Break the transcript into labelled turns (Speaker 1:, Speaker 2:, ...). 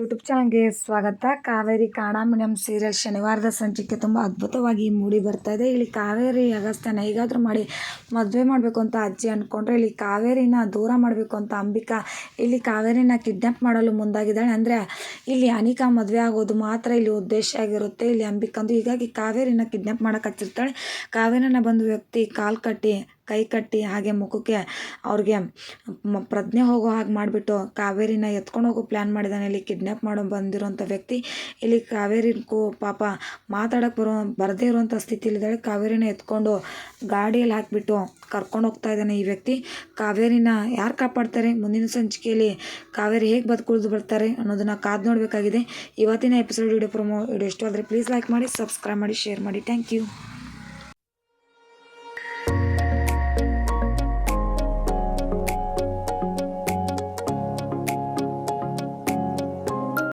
Speaker 1: YouTube ಚಾನಲ್ಗೆ ಸ್ವಾಗತ. Kaveri medium serial ಶನಿವಾರದ ಸಂಚಿಕೆ ತುಂಬ ಅದ್ಭುತವಾಗಿ ಮೂಡಿ ಬರ್ತಾ ಇದೆ. ಇಲ್ಲಿ ಕಾವೇರಿ ಅಗಸ್ತ್ಯನ ಹೇಗಾದರೂ ಮಾಡಿ ಮದುವೆ ಮಾಡಬೇಕು ಅಂತ ಅಜ್ಜಿ ಅಂದ್ಕೊಂಡ್ರೆ ಇಲ್ಲಿ ಕಾವೇರಿನ ದೂರ ಮಾಡಬೇಕು ಅಂತ ಅಂಬಿಕಾ, ಇಲ್ಲಿ ಕಾವೇರಿನ ಕಿಡ್ನಾಪ್ ಮಾಡಲು ಮುಂದಾಗಿದ್ದಾಳೆ. ಅಂದರೆ ಇಲ್ಲಿ ಅನಿಕಾ ಮದುವೆ ಆಗೋದು ಮಾತ್ರ ಇಲ್ಲಿ ಉದ್ದೇಶ ಆಗಿರುತ್ತೆ. ಇಲ್ಲಿ ಅಂಬಿಕಂದು ಹೀಗಾಗಿ ಕಾವೇರಿನ ಕಿಡ್ನಾಪ್ ಮಾಡಕ್ಕೆ ಹಚ್ಚಿರ್ತಾಳೆ ಕಾವೇರಿನ ಬಂದು ವ್ಯಕ್ತಿ ಕಾಲು ಕಟ್ಟಿ ಕೈ ಕಟ್ಟಿ ಹಾಗೆ ಮುಖಕ್ಕೆ ಅವ್ರಿಗೆ ಪ್ರಜ್ಞೆ ಹೋಗೋ ಹಾಗೆ ಮಾಡಿಬಿಟ್ಟು ಕಾವೇರಿನ ಎತ್ಕೊಂಡು ಹೋಗೋ ಪ್ಲ್ಯಾನ್ ಮಾಡಿದ್ದಾನೆ ಇಲ್ಲಿ ಕಿಡ್ನ್ಯಾಪ್ ಮಾಡೋ ಬಂದಿರೋಂಥ ವ್ಯಕ್ತಿ, ಇಲ್ಲಿ ಕಾವೇರಿಗೂ ಪಾಪ ಮಾತಾಡೋಕ್ಕೆ ಬರೋ, ಬರದೇ ಇರುವಂಥ ಸ್ಥಿತಿಲಿದ್ದಾಳೆ ಕಾವೇರಿನ ಎತ್ಕೊಂಡು ಗಾಡಿಯಲ್ಲಿ ಹಾಕಿಬಿಟ್ಟು ಕರ್ಕೊಂಡು ಹೋಗ್ತಾ ಇದ್ದಾನೆ ಈ ವ್ಯಕ್ತಿ. ಕಾವೇರಿನ ಯಾರು ಕಾಪಾಡ್ತಾರೆ? ಮುಂದಿನ ಸಂಚಿಕೆಯಲ್ಲಿ ಕಾವೇರಿ ಹೇಗೆ ಬದುಕುಳಿದು ಬರ್ತಾರೆ ಅನ್ನೋದನ್ನು ಕಾದು ನೋಡಬೇಕಾಗಿದೆ. ಇವತ್ತಿನ ಎಪಿಸೋಡ್ ವಿಡಿಯೋ ಪ್ರೊಮೋ ವಿಡಿಯೋ ಇಷ್ಟ ಆದರೆ ಪ್ಲೀಸ್ ಲೈಕ್ ಮಾಡಿ ಸಬ್ಸ್ಕ್ರೈಬ್ ಮಾಡಿ ಶೇರ್ ಮಾಡಿ. Thank you